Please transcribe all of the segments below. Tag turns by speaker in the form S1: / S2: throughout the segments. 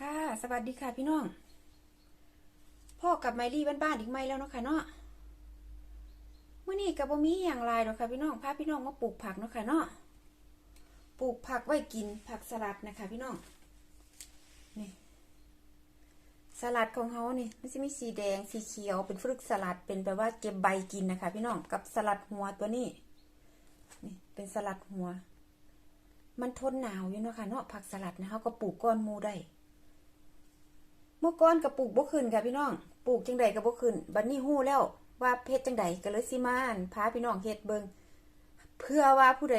S1: ค่ะ สวัสดีค่ะพี่น้อง พ่อกับไมลี่บ้านๆอีกไม่แล้วเนาะค่ะเนาะเมื่อนี้กับบ่มีอย่างไรหรอกค่ะพี่น้องพาพี่น้องมาปลูกผักเนาะค่ะเนาะปลูกผักไว้กินผักสลัดนะคะ พี่น้องนี่สลัดของเขานี่มันจะมีสีแดงสีเขียวเป็นฟรึกสลัดเป็นแบบว่าเก็บใบกินนะคะ พี่น้องกับสลัดหัวตัวนี้นี่เป็นสลัดหัว มันทนหนาวอยู่เนาะค่ะเนาะผักสลัดนะเขาก็ปลูกก้อนมูได้ เมื่อก่อนก็ปลูกบ่ขึ้นค่ะพี่น้อง ปลูกจังใดก็บ่ขึ้น บัดนี้ฮู้แล้วว่าเฮ็ดจังใดก็เลยสิมานพาพี่น้องเฮ็ดเบิงเพื่อว่าผู้ใด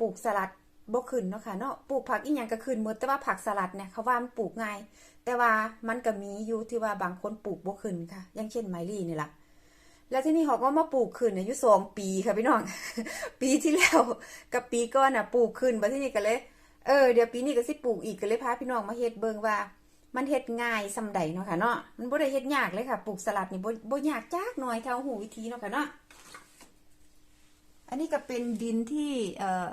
S1: ปลูกสลัดบ่ขึ้นเนาะค่ะเนาะปลูกผักอีหยังก็ขึ้นหมดแต่ว่าผักสลัดเนี่ยเขาว่ามันปลูกง่าย แต่ว่ามันก็มีอยู่ที่ว่าบางคนปลูกบ่ขึ้นค่ะอย่างเช่นไมลี่นี่แหละแล้วที่นี่เขาก็มาปลูกขึ้นอายุสองปีค่ะพี่น้อง ปีที่แล้วกับปีก่อนน่ะปลูกขึ้นบัดที่นี่ก็เลย เออเดี๋ยวปีนี้ก็สิปลูกอีกก็เลยพาพี่น้องมาเฮ็ดเบิงว่า มันเฮ็ดง่ายซำใดเนาะค่ะเนาะมันบ่ได้เฮ็ดยากเลยค่ะปลูกสลัดนี่บ่บ่ยากจักหน่อยเท่าหูวิธีเนาะค่ะเนาะอันนี้ก็เป็นดินที่เอ่อ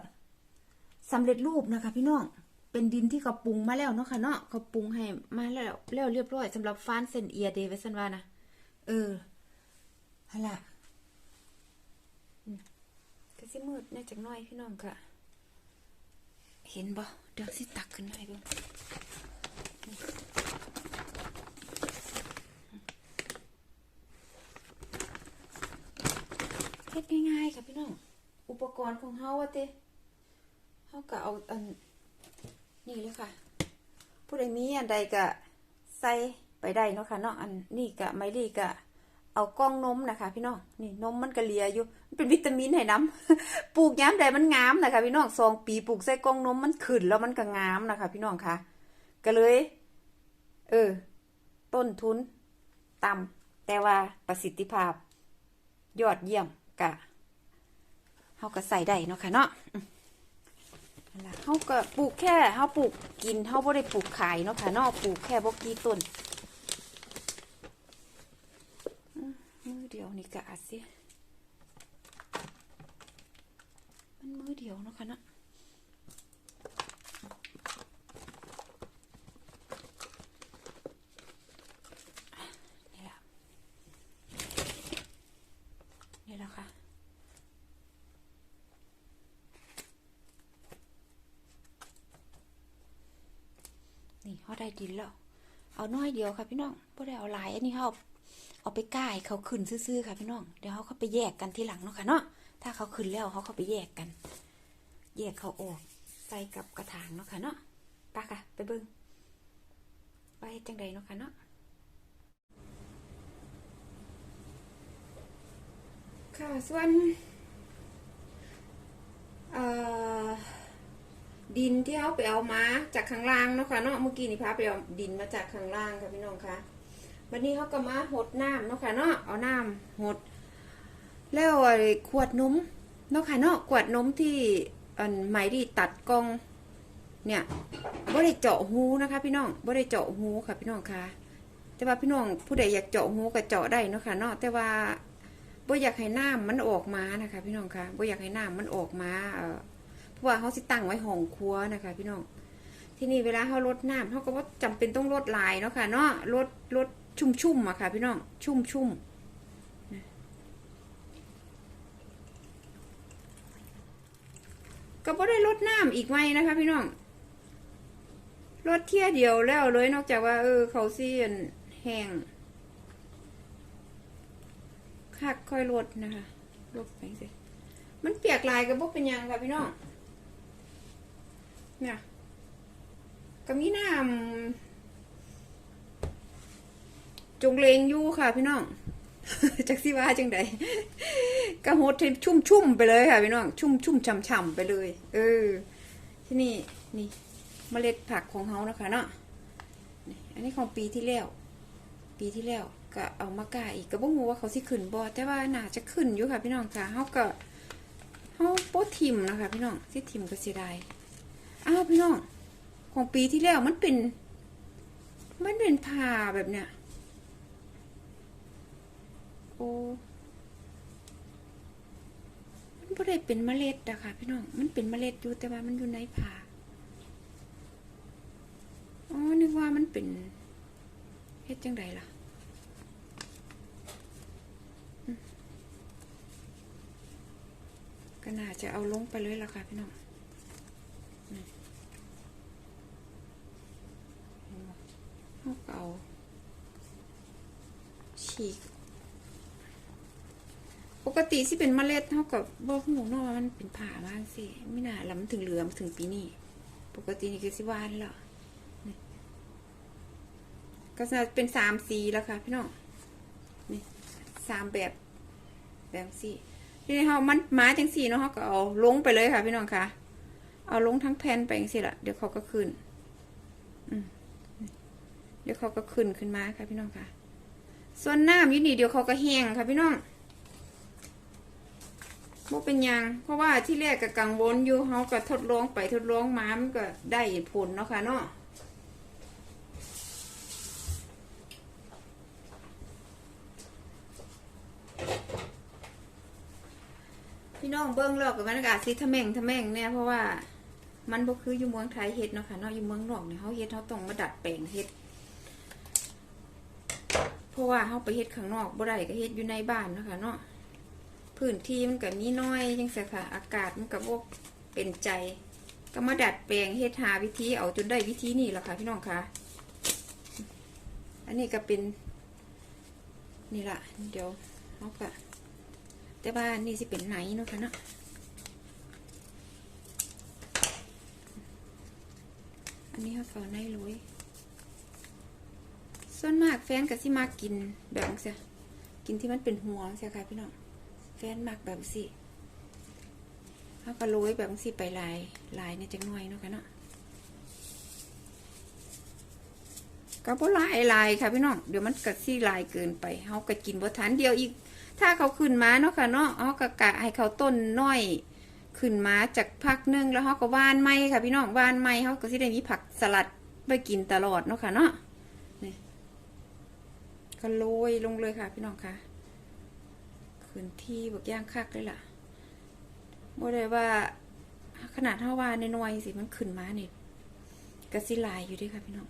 S1: สำเร็จรูปนะคะ พี่น้องเป็นดินที่เขาปรุงมาแล้วเนาะค่ะเนาะเขาปรุงให้มาแล้วแล้วเรียบร้อยสำหรับฟานเซนเอียเดวิสันว่านะเออฮะล่ะก็สิมืดแน่จักหน่อยพี่น้องค่ะ เห็นบ่เดี๋ยวสิตักขึ้นให้เบิ่ง เฮ็ดง่ายๆค่ะพี่น้อง อุปกรณ์ของเฮาว่าติเฮาก็เอาอันนี่เลยค่ะ ผู้ใดมีอันใดก็ใส่ไปได้เนาะค่ะเนาะอันนี่ก็ไมลี่ก็เอากล้องนมนะคะพี่น้องนี่นมมันก็เลียอยู่เป็นวิตามินให้น้ำปลูกย้ำใดมันงามนะคะพี่น้องสองปีปลูกใส่กล้องนมมันขึ้นแล้วมันก็งามนะคะ พี่น้องค่ะ ก็เลย เออ ต้นทุน ต่ำแต่ว่าประสิทธิภาพ ยอดเยี่ยมกะเฮาก็ใส่ได้เนาะค่ะเนาะอืมนั่นล่ะเฮาก็ปลูกแค่เฮาปลูกกินเฮาบ่ได้ปลูกขายเนาะค่ะเนาะปลูกแค่บกี่ต้นอืมมือเดียวนี่ก็อาจสิมันมือเดียวเนาะค่ะเนาะนี่ล่ะนี่แหละค่ะ นี่ เขาได้ดินแล้ว เอาน้อยเดียวค่ะพี่น้องบ่ได้เอาหลายอันนี้เขาเอาไปก้ายเขาขึ้นซื่อๆค่ะพี่น้อง เดี๋ยวเขาเข้าไปแยกกันทีหลังเนาะค่ะเนาะ ถ้าเขาขึ้นแล้วเขาเข้าไปแยกกัน แยกเขาออกใส่กับกระถางเนาะค่ะเนาะไปค่ะ ไปเบิ่งไปจังใดเนาะค่ะเนาะค่ะส่วน เอ่อ ดินที่เขาไปเอามาจากข้างล่างเนาะค่ะเนาะเมื่อกี้นี่พาไปเอาดินมาจากข้างล่างค่ะพี่น้องค่ะวันนี้เขาก็มาหดน้ำเนาะค่ะเนาะเอาน้ำหด แล้วไอ้ขวดนมเนาะค่ะเนาะขวดนมที่อันไหมดีตัดกองเนี่ยบ่ได้เจาะหูนะคะพี่น้องบ่ได้เจาะหูค่ะพี่น้องค่ะ แต่ว่าพี่น้องผู้ใดอยากเจาะหูก็เจาะได้เนาะค่ะเนาะแต่ว่าบ่อยากให้น้ำมันออกมานะคะ พี่น้องคะบ่อยากให้น้ำมันออกมาเอ่อ เพราะว่าเขาสิตั้งไว้ห้องครัวนะคะ พี่น้อง ที่นี่เวลาเขาลดน้ำเขาก็ว่าจำเป็นต้องลดลายเนาะค่ะเนาะลดลดชุ่มๆอะค่ะ พี่น้องชุ่มชุ่มๆก็บ่ได้ลดน้ำอีกไหมนะคะ พี่น้องลดเที่ยเดียวแล้วเลยนอกจากว่า เออ เขาเสียนแห้งคักค่อยลดนะคะลดไปสิมันเปียกลายกับพวกเป็นยังค่ะพี่น้อง เนี่ยก็มีน้ำจงเลงอยู่ค่ะพี่น้องจักสิว่าจังใดก็หดให้ชุ่มชุ่มไปเลยค่ะพี่น้องชุ่มชุ่มฉ่ำฉ่ำไปเลย เออ ที่นี่นี่เมล็ดผักของเขานะคะเนาะอันนี้ของปีที่แล้ว ปีที่แล้วก็เอามากาอีกก็บ่ฮู้ว่าเขาสิขึ้นบ่แต่ว่าน่าจะขึ้นอยู่ค่ะพี่น้องค่ะเฮาก็เฮาบ่ทิ่มนะคะพี่น้องสิทิ่มก็เสียดาย อ้าวพี่น้อง ของปีที่แล้วมันเป็น มันเป็นผ่าแบบเนี้ยโอ้มันบ่ได้เป็นเมล็ดอะค่ะ พี่น้อง มันเป็นเมล็ดอยู่แต่ว่ามันอยู่ในผ่าอ๋อนึกว่ามันเป็นเฮ็ดจังไดล่ะอืมก็น่าจะเอาลงไปเลยล่ะค่ะพี่น้องนี่เห็นบ่ เอาก็เอาฉีก ปกติสิเป็นเมล็ดเท่ากับบ่หูนาะว่ามันเป็นผ่ามากสิไม่น่าล้วมันถึงเหลือมถึงปีนี้ ปกตินี่คือสิวานแล้วนี่ก็จะเป็นสามสีแล้วค่ะพี่น้องนี่สามแบบ แบบสีทีนี้เขามันมาจังสีเนาะเขาก็เอาลงไปเลยค่ะ พี่น้องค่ะ เอาลงทั้งแผ่นไปจังสีละเดี๋ยวเขาก็ขึ้น ดี๋ยวเขาก็ขึ้นขึ้นมาค่ะพี่น้องค่ะ ส่วนน้ำอยู่นี่เดี๋ยวเขาก็แห้งค่ะพี่น้องบ่เป็นยัง เพราะว่าที่แรกก็กังวลอยู่เฮาก็ทดลองไปทดลองมามันก็ได้ผลเนาะค่ะเนาะพี่น้องเบิ่งแล้วก็มันก็อาจสิทะแม่งทะแม่งแน่เพราะว่ามันบ่คืออยู่เมืองไทยเฮ็ดเนาะค่ะเนาะอยู่เมืองนอกเนี่ยเฮาเฮ็ดเฮาต้องมาดัดแปลงเฮ็ด ราะว่าเฮาไปเฮ็ดข้างนอกบ่ได้ก็เฮ็ดอยู่ในบ้านนะคะเนาะพื้นที่มันก็มีน้อยจังซี่ค่ะ อากาศมันก็บ่เป็นใจ ก็มาดัดแปลงเฮ็ดหาวิธีเอาจนได้วิธีนี้แหละค่ะ พี่น้องค่ะ อันนี้ก็เป็น นี่ละเดี๋ยวเอาก็แต่ว่านี่สิเป็นไหนเนาะค่ะเนาะอันนี้เขาก็เอาในลุย ส่วนมากแฟนก็สิมากกินแบบนี้จ้ะกินที่มันเป็นหัวใช่ค่ะพี่น้องแฟนมักแบบสิเขาก็โรยแบบสิไปลายลายเนี่ยจังหน่อยเนาะค่ะเนาะก็บ่ลายลายค่ะพี่น้องเดี๋ยวมันก็สิลายเกินไปเขาก็กินบ่ทันเดียวอีก ถ้าเขาขึ้นมาเนาะค่ะเนาะเขาก็กะให้เขาต้นน้อยขึ้นมาจากพักนึงแล้วเขาก็ว่านไม้ค่ะพี่น้องว่านไม้เขาก็สิได้มีผักสลัดไปกินตลอดเนาะค่ะเนาะ ก็โรยลงเลยค่ะ พี่น้องค่ะขึ้นที่บักย่างคักเลยล่ะบ่ได้ว่าขนาดเท่าว่าในน้อยสิมันขึ้นมานี่ยกระสิลายอยู่ด้วยค่ะพี่น้อง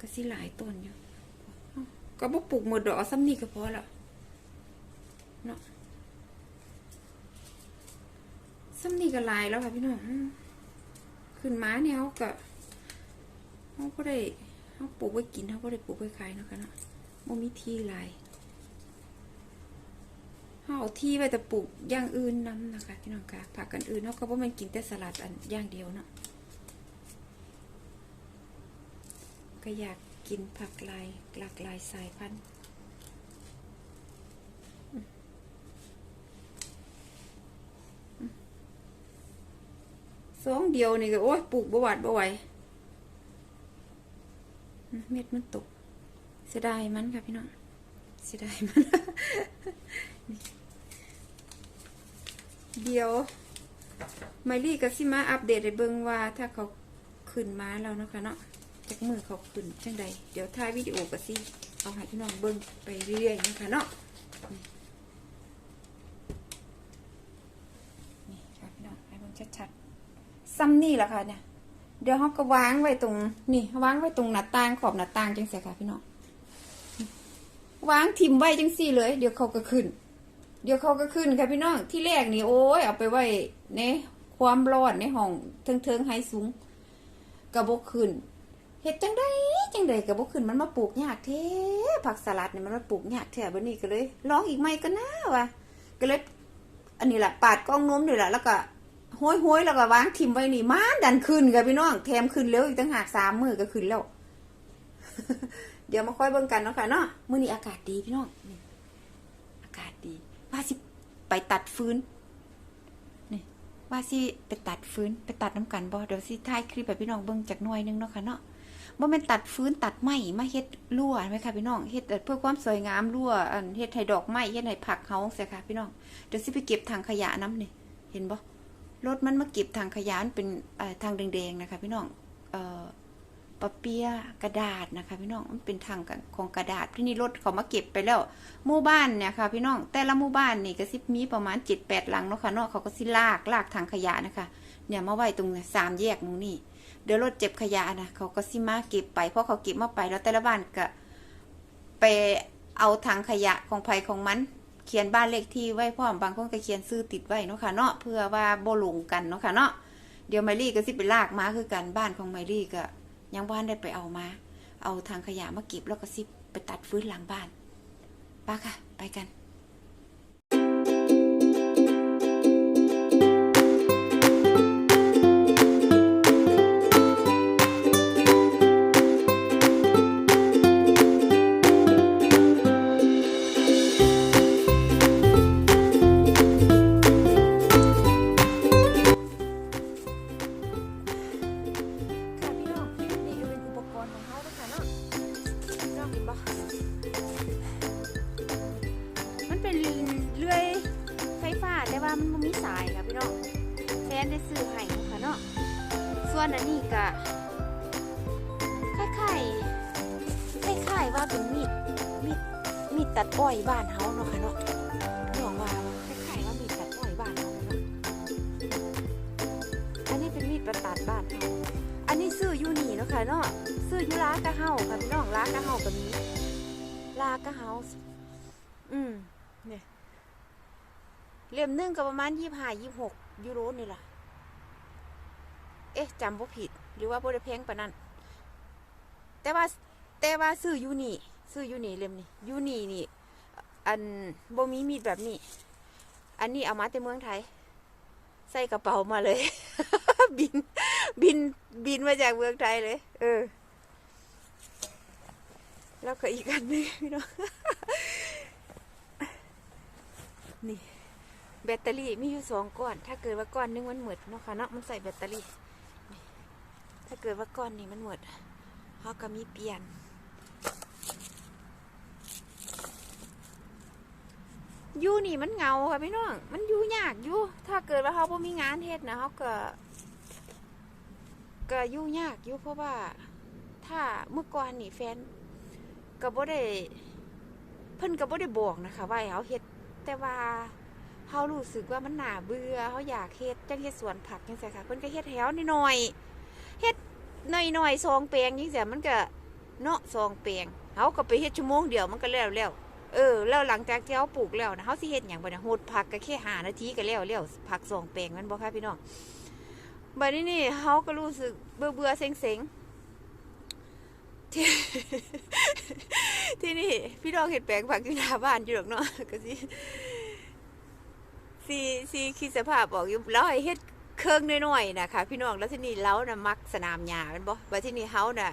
S1: กระสิลายต้นอยู่ก็บ่ปลูกหมดดอกซ้ำนี่ก็พอละเนาะซ้ำนี่ก็ลายแล้วค่ะพี่น้องอืมขึ้นมาเนี่ยเขาก็เขาก็ได้ เขาปลูกไว้กินเขาก็ได้ปลูกไว้ขายเนาะค่ะเนาะบ่มีที่ลายเขาเอาที่ไว้แต่ปลูกอย่างอื่นนํนะคะพี่น้องคะผักกันอื่นเขาก็บ่แมันกินแต่สลัดอันอย่างเดียวเนาะก็อยากกินผักลายหลากหลายสายพันธุ์สองเดียวนี่ก็โอ้ยปลูกบวาดบวอืม เม็ดมันตก เสียดายมันค่ะพี่น้อง เสียดายมัน เดี๋ยวไมลี่กับซิมาอัปเดตให้เบิ่งว่าถ้าเขาขึ้นมาแล้วนะคะเนาะจากมือเขาขึ้นจังใดเดี๋ยวถ่ายวิดีโอกับซิเอาให้พี่น้องเบิ่งไปเรื่อยๆนะคะเนาะนี่นี่ค่ะพี่น้องให้เบิ่งชัดๆซ้ำนี่แหละค่ะเนี่ย เดี๋ยวเขาก็วางไว้ตรง นี่วางไว้ตรงหน้าต่างขอบหน้าต่างจังเสียค่ะพี่น้องวางทิมไว้จังสี่เลย เดี๋ยวเขาก็ขึ้น เดี๋ยวเขาก็ขึ้นค่ะพี่น้องที่แรกนี่โอ้ยเอาไปไว้ในความร้อนในห้องเทิงเทิงไฮสูงกระบกขึ้นเห็ดจังได้จังได้กระบกขึ้นมันมาปลูกยากแท้ผักสลัดเนี่ยมันมาปลูกยากแท้บัดนี้ก็เลยลองอีกไหมก็น่าวะก็เลย อันนี้แหละปาดกล้องน้มนี่แหละแล้วก็ ห้อยห้อยๆแล้วก็วางทิมไว้นี่มานดันขึ้นค่ะพี่น้องแถมขึ้นเร็วอีกตั้งหากสามมือก็ขึ้นแล้ว เดี๋ยวมาค่อยเบิ่งกันเนาะค่ะเนาะมื้อนี้อากาศดีพี่น้องอากาศดีว่าสิไปตัดฟืนนี่ว่าสิไปตัดฟืนไปตัดน้ำกันบ่เดี๋ยวสิถ่ายคลิปให้พี่น้องเบิ่งจากหน่วยหนึงเนาะค่ะเนาะบ่แม่นตัดฟืนตัดไม้มาเฮ็ดรั่วไหมค่ะพี่น้องเฮ็ดเพื่อความสวยงามรั่วอันเฮ็ดให้ดอกไม้เฮ็ดให้ผักเฮาเสียค่ะพี่น้องเดี๋ยวสิไปเก็บถังขยะน้ำนี่เห็นบ่ รถมันมาเก็บถังขยะมันเป็นทางแดงๆนะคะ พี่น้องเอ่อปะเปียกระดาษนะคะพี่น้องมันเป็นทางของกระดาษที่นี่รถเขามาเก็บไปแล้วหมู่บ้านเนี่ยค่ะ พี่น้องแต่ละหมู่บ้านนี่ก็สิมีประมาณเจ็ดแปดหลังเนาะค่ะเนาะเขาก็สิลากลากทางขยะนะคะ เนี่ยมาไว้ตรงสามแยกหมูนี่เดี๋ยวรถเจ็บขยะนะเขาก็สิมาเก็บไปเพราะเขาเก็บมาไปแล้วแต่ละบ้านก็ไปเอาถังขยะของไผของมัน เขียนบ้านเลขที่ไว้พร้อมบางคนก็เขียนซื้อติดไว้เนาะค่ะเนาะเพื่อว่าบ่หลงกันเนาะค่ะเนาะเดี๋ยวไมลี่ก็สิไปลากมาคือกันบ้านของไมลี่ก็ ยังบ้านได้ไปเอามา เอาทางขยะมาเก็บแล้วก็สิไปตัดฟื้นหลังบ้านป้าค่ะ ไปกัน ปะมันเป็นเลื่อยไฟฟ้าแต่ว่ามันบ่มีสายค่ะพี่น้องแฟนได้ซื้อให้ค่ะเนาะส่วนอันนี้ก็คล้ายๆคล้ายๆว่าเป็นมีดมีดมีดตัดอ้อยบ้านเฮาเนาะค่ะเนาะพี่น้องว่าคล้ายๆว่ามีดตัดอ้อยบ้านเฮาเนาะอันนี้เป็นมีดประตัดบ้านเฮาอันนี้ซื้ออยู่นี่เนาะค่ะเนาะซื้ออยู่ร้านกะเฮาค่ะพี่น้องร้านกะเฮาก็มี ลากะเฮาอืมเนี่ยเล่มหนึ่งก็ประมาณยี่ห้ายี่หกยูโรนี่ล่ะ เอ๊ะจำบ่ผิด หรือว่าบ่ได้แพงปานนั้นแต่ว่าแต่ว่าซื้อยูนี่ซื้อยูนี่เล่มนี้ยูนี่นี่อันบ่มีมีดแบบนี้ อันนี้เอามาแต่เมืองไทย ใส่กระเป๋ามาเลย บิน บินบินมาจากเมืองไทยเลย เออ แล้วก็อีกอันหนึงพี่น้องนี่ แบตเตอรี่มีอยู่สองก้อน ถ้าเกิดว่าก้อนหนึงมันหมดเนาะค่ะเนาะมันใส่แบตเตอรี่ ถ้าเกิดว่าก้อนนี้มันหมดเขาก็มีเปลี่ยนอยู่นี่มันเงาค่ะพี่น้อง มันอยู่ยากอยู่ ถ้าเกิดว่าเขาบ่มีงานเฮ็ดนะเขาก็ ก็ยุ่ยากอยู่เพราะว่า ถ้าเมื่อก่อนนี่แฟน ก็บ่ได้เพิ่นก็บ่ได้บอกนะคะว่าเฮาเฮ็ดแต่ว่าเฮารู้สึกว่ามันน่าเบื่อเฮาอยากเฮ็ดจังเฮ็ดสวนผักจังซี่ค่ะเพิ่นก็เฮ็ดให้เฮาหน่อยๆเฮ็ดหน่อยๆซองแปลงจังซี่มันก็เนาะซองแปลงเฮาก็ไปเฮ็ดชั่วโมงเดียวมันก็แล้วแล้วเออแล้วหลังจากที่เฮาปลูกแล้วนะเฮาสิเฮ็ดหยังบ่เนี่ยโหดผักก็แค่5นาทีก็แล้วแล้วผักซองแปลงมันบ่ค่ะพี่น้องบัดนี้นี่เขาก็รู้สึกเบื่อเบื่อๆเซ็งเซ็งๆ ที่ที่นี่พี่น้องเห็ดแปลงผักอยู่หน้าบ้านอยู่หรอกเนาะก็สิสีสีคิดสภาพบอกอยู่แล้วให้เฮ็ดเครื่องน้อยๆนะคะพี่น้องแล้วที่นี่เราน่ะมักสนามหญ้าแมันบ่ว่าที่นี่เฮาน่ะ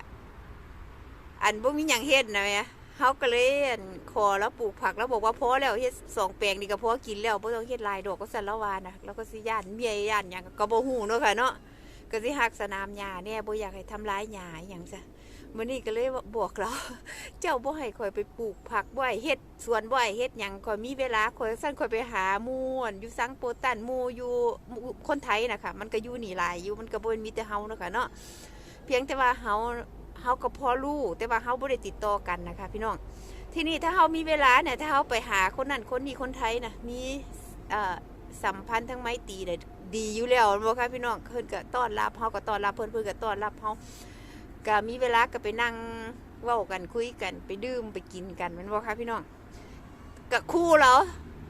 S1: อันบ่มีหยังเฮ็ดนะแม่เฮาก็เลยอั่นขอแล้วปลูกผักแล้วบอกว่าพอแล้วเฮ็ดสองแปลงนี่ก็พอกินแล้วบ่ต้องเฮ็ดลายดอกก็สั่นละวานะแล้วก็สิย่านเมียย่านหยังก็บ่ฮู้เนาะค่ะเนาะก็สิฮักสนามหญ้าแน่บ่อยากให้ทำร้ายหญ้าอหยังซะ มื้อนี้ก็เลยบอกเราเจ้าบ่ให้ข่อยไปปลูกผักบ่ให้เฮ็ดสวนบ่ให้เฮ็ดหยังข่อยมีเวลาข่อยสั่นข่อยไปหาหมู่อั่นอยู่สังโปตันมูอยู่คนไทยนะคะมันก็อยู่นี่หลายอยู่มันก็บ่ม่นมีแต่เฮาเนาะค่ะเนาะเพียงแต่ว่าเฮาเฮาก็พอรู้แต่ว่าเฮาบ่ได้ติดต่อกันนะคะ พี่น้องทีนี้ถ้าเฮามีเวลาเนี่ยถ้าเฮาไปหาคนนั้นคนนี้คนไทยนะมีเอ่อสัมพันธ์ทั้งไม้ตีเนี่ยดีอยู่แล้วบ่คะพี่น้องเพิ่นก็ต้อนรับเฮาก็ต้อนรับเพิ่นเพิ่นก็ต้อนรับเฮา ก็มีเวลาก็ไปนั่งเว้ากันคุยกันไปดื่มไปกินกันม่นบ่คะพี่น้องก็คู่แล้ว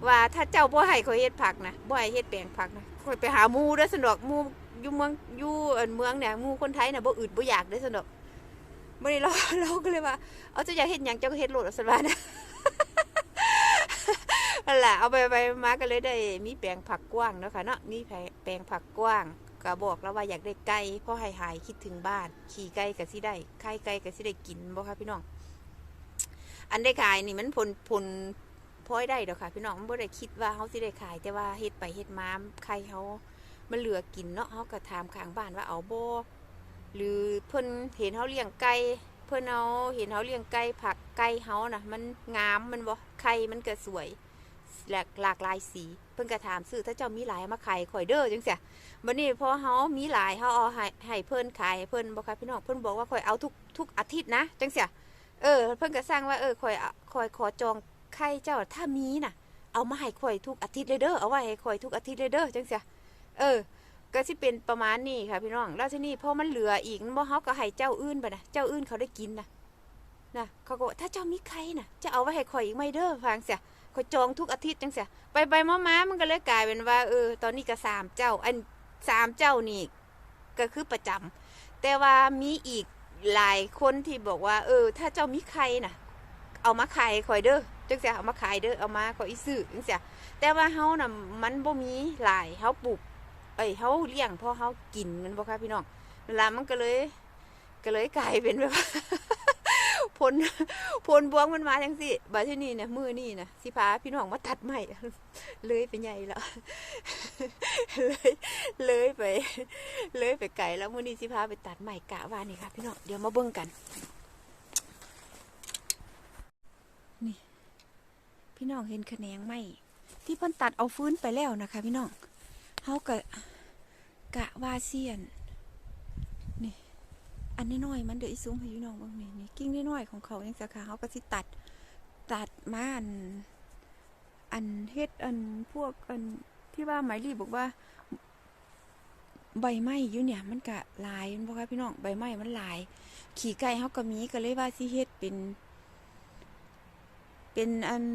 S1: ว่าถ้าเจ้าบ่ให้ข่อยเฮ็ดผักนะบ่ให้เฮ็ดแปลงผักนะข่อยไปหาหมู่เด้อสนดอกหมู่อยู่เมืองอยู่เมืองเนี่ยหมู่คนไทยน่ะบ่อึดบ่อยากเด้อสนดอกมื้อนี้เราเราก็เลยว่าเอาเจ้าอยากเฮ็ดหยังเจ้าก็เฮ็ดโลดเอาซั่นว่านะนั่นแหละเอาไปไปมาก็เลยได้มีแปลงผักกว้างเนาะค่ะเนาะมีแปลงผักกว้าง ก็บอกแล้วว่าอยากได้ไก่พราะให้หายคิดถึงบ้าน ขี่ไก่ก็สิได้ไข่ไก่ก็สิได้กินบ่ค่ะพี่น้อง อันได้ขายนี่มันผลผลพลอยได้ดอกค่ะ พี่น้องมันบ่ได้คิดว่าเฮาสิได้ขาย แต่ว่าเฮ็ดไปเฮ็ดมาไข่เฮามันเหลือกินเนาะเฮาก็ถามข้างบ้านว่าเอาบ่หรือเพิ่นเห็นเฮาเลี้ยงไก่เพิ่นเอาเห็นเฮาเลี้ยงไก่ผักไก่เฮานะมันงามมันบ่ไข่มันก็สวย หลากหลากหลายสี เพิ่นก็ถามซื้อถ้าเจ้ามีหลายมาขายข่อยเด้อจังซี่บัดนี้พอเฮามีหลายเฮาเอาให้ให้เพิ่นขายให้เพิ่นบ่ค่ะพี่น้องเพิ่นบอกว่าข่อยเอาทุกทุกอาทิตย์นะจังซี่เออ เพิ่นก็สร้างว่าเออข่อยเอาข่อยขอจองไข่เจ้าถ้ามีน่ะ เอามาให้ข่อยทุกอาทิตย์เลยเด้อเอาไว้ให้ข่อยทุกอาทิตย์เลยเด้อจังซี่เออก็สิเป็นประมาณนี้ค่ะพี่น้องแล้วที่นี้พอมันเหลืออีกบ่เฮาก็ให้เจ้าอื่นไปนะเจ้าอื่นเขาได้กินนะนะเขาก็บอกถ้าเจ้ามีใครนะจะเอาไว้ให้ข่อยอีกไหมเด้อฟังเสีย อยจองทุกอาทิตย์จังเสียไปไปๆมามันก็เลยกลายเป็นว่าเออ ตอนนี้ก็สามเจ้า อันสามเจ้านี่ก็คือประจำแต่ว่ามีอีกหลายคนที่บอกว่า เออ ถ้าเจ้ามีใครนะเอามาขายข่อยเด้อจังเสียเอามาขายเด้อเอามาขอยอีซื้อจังเสียแต่ว่าเฮาน่ะมันบ่มีหลายเฮาปลูกเอ้ยเขาเลี้ยงเพราะเขากินมันบ่ค่ะพี่น้องเวลามันก็เลย ก็เลยกลายเป็นแบบ ว่าผลผลบวงมันมาจังสิบัดที่นี่เนี่ยมือนี่นะสิพาพี่น้องมาตัดใหม่เลยไปใหญ่แล้วเลยเลยไป เลยไปไกลแล้วมือนี้สิพาไปตัดใหม่กะว่านี่ค่ะ พี่น้องเดี๋ยวมาเบิ่งกัน นี่ พี่น้องเห็นแขนงไหมที่เพิ่นตัดเอาฟื้นไปแล้วนะคะ พี่น้องเขากะกะว่าเซียน อันน้อยๆมันเดี๋ยวอีซุ้มให้พี่น้องบ้างนี่นี่กิ้งน้อยๆของเขาอย่างสาขาเขาก็สิตัดตัดมาอันอันเฮ็ดอันพวกอันที่ว่าหมายรีบอกว่า ใบไม้อยู่เนี่ย มันกะลายมันบอกว่ะพี่น้องใบไม้มันลาย ขี่ไก่เขาก็มีก็เลยว่าสิเฮ็ดเป็น เป็นอัน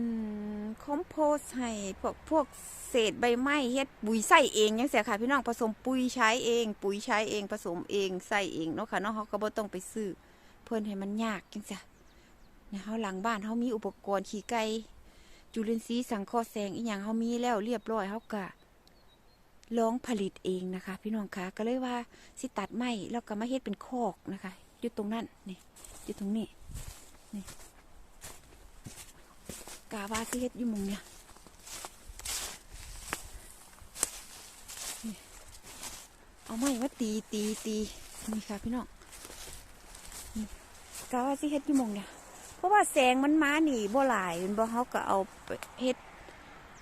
S1: คอมโพสให้พวกพวกเศษใบไม้เฮ็ดปุ๋ยใส่เองยังเสียค่ะพี่น้องผสมปุ๋ยใช้เอง ปุ๋ยใช้เองผสมเองใส่เองเนาะค่ะเนาะเขาก็บ่ต้องไปซื้อเพิ่อนให้มันยากจังซี่เนี่ยเฮาหลังบ้านเฮามีอุปกรณ์ขี่ไก่จุลินทรีย์สังเคราะห์แสงอีหยังเฮามีแล้วเรียบร้อยเฮาก็ลองผลิตเองนะคะ พี่น้องคะก็เลยว่าสิตัดไม้แล้วก็มาเฮ็ดเป็นคอกนะคะอยู่ตรงนั้นนี่อยู่ตรงนี้ กาว่าสิเฮ็ดอยู่มงเนี่ยเอาไม้มาตีตีตีนี่ค่ะพี่น้องกาว่าสิเฮ็ดอยู่มงเนี่ยเพราะว่าแสงมันมาหนีบ่หลายมันบ่เฮาก็เอาเฮ็ด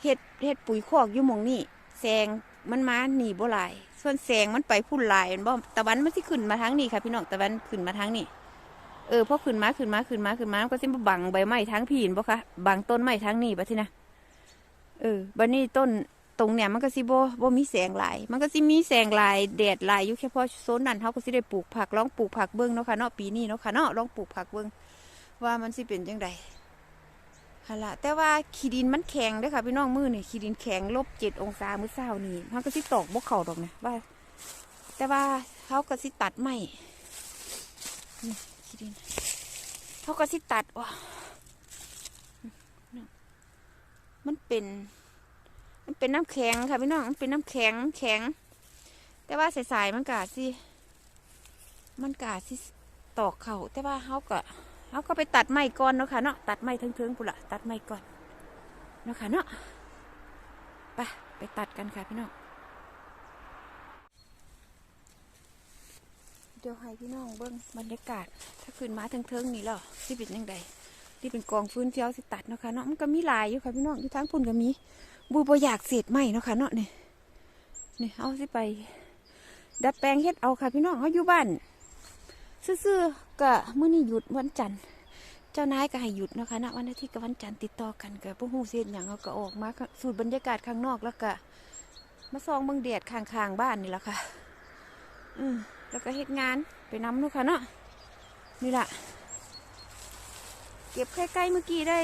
S1: เฮ็ดเฮ็ดปุ๋ยคอกอยู่มงนี่แสงมันมาหนีบ่หลาย ส่วนแสงมันไปพุ่นหลายมันบ่ตะวันมันสิขึ้นมาทางนี้ค่ะพี่น้องตะวันขึ้นมาทางนี้ เออพอขึ้นมาขึ้นมาขึ้นมาขึ้นมาก็สิมาบังใบไม้ทั้งผีนบ่คะบังต้นไม้ทั้งนี้บัดทีนะเออบัดนี้ต้นตรงเนี่ยมันก็สิบ่บ่มีแสงหลาย มันก็สิมีแสงหลายแดดหลายอยู่เฉพาะโซนนั้นเฮาก็สิได้ปลูกผักลองปลูกผักเบิ่งเนาะค่ะเนาะปีนี้เนาะค่ะเนาะลองปลูกผักเบิ่งว่ามันสิเป็นจังไดหั่นล่ะแต่ว่าขี้ดินมันแข็งด้อค่ะพี่น้องมือนี่ขี้ดินแข็งลบเจ็ดองศามื้อเช้านี่มันก็สิตอกบ่เข้าดอกนะว่า แต่ว่าเขาก็สิตัดไม่ ขี้ดินเขาก็สิตัดว่ะมันเป็น มันเป็นน้ำแข็งค่ะพี่น้องมันเป็นน้ำแข็งแข็ง แต่ว่าสายๆมันกาสิมันกาสิตอกเข่าแต่ว่าเขาก็เขาก็ไปตัดไม้ก่อนเนาะค่ะเนาะตัดไม้เทิงๆปุ่นละตัดไม้ก่อนเนาะค่ะเนาะไปไปตัดกันค่ะพี่น้อง เดี๋ยวให้พี่น้องเบิ้งบรรยากาศ ถ้าขึ้นมาเทิงๆนี่แล้วที่เป็นยังไงที่เป็นกองฟื้นเที่ยวสิตัดเนาะค่ะเนาะมันก็มีลายอยู่ค่ะพี่น้องอยู่ทางพุ่นก็มีบูบอยากเศษไม้เนาะค่ะเนาะนี่นี่เอาสิไป ดัดแปลงเฮ็ดเอาค่ะพี่น้องเขาอยู่บ้านซื่อๆก็มื้อนี้หยุดวันจันทร์เจ้านายก็ให้หยุดนะคะนะวันอาทิตย์กับวันจันทร์ติดต่อกันกับพวกหูเสียอย่างเราก็ออกมาสูดบรรยากาศข้างนอกแล้วก็มาซองเบิ่งแดดข้างๆบ้านนี่แหละค่ะ อืม แล้วก็เฮ็ดงานไปน้ำลูกค่ะเนาะนี่แหละเก็บใกล้ๆเมื่อกี้ได้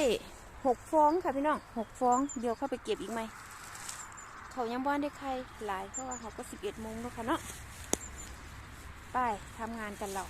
S1: หกฟองค่ะพี่น้องหกฟอง เดี๋ยวเข้าไปเก็บอีกไหมเขายังบ้านได้ใครหลายเพราะว่าเขาก็สิบเอ็ดโมงแล้วค่ะเนาะไปทำงานกันเรา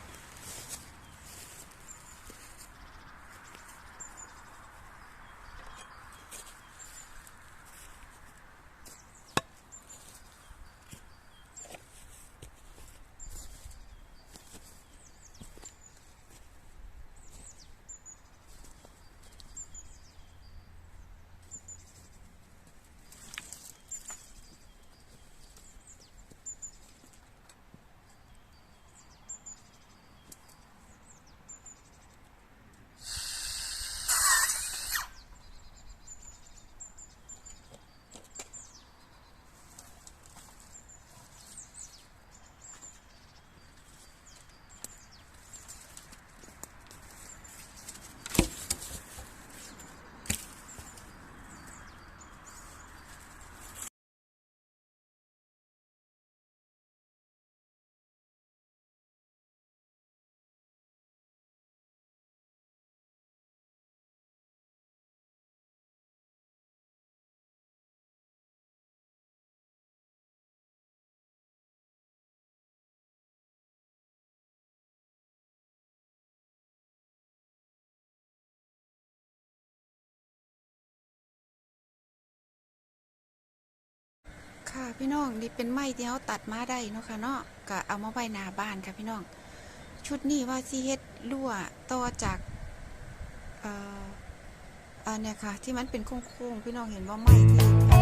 S1: ค่ะพี่น้องนี่เป็นไม้ที่เขาตัดมาได้เนาะค่ะเนาะก็เอามาไว้หน้าบ้านค่ะพี่น้อง ชุดนี้ว่าซีเฮ็ดรั่วต่อจากเอ่ออันเนี้ยค่ะ ที่มันเป็นโค้งๆพี่น้องเห็นว่าไม้ที่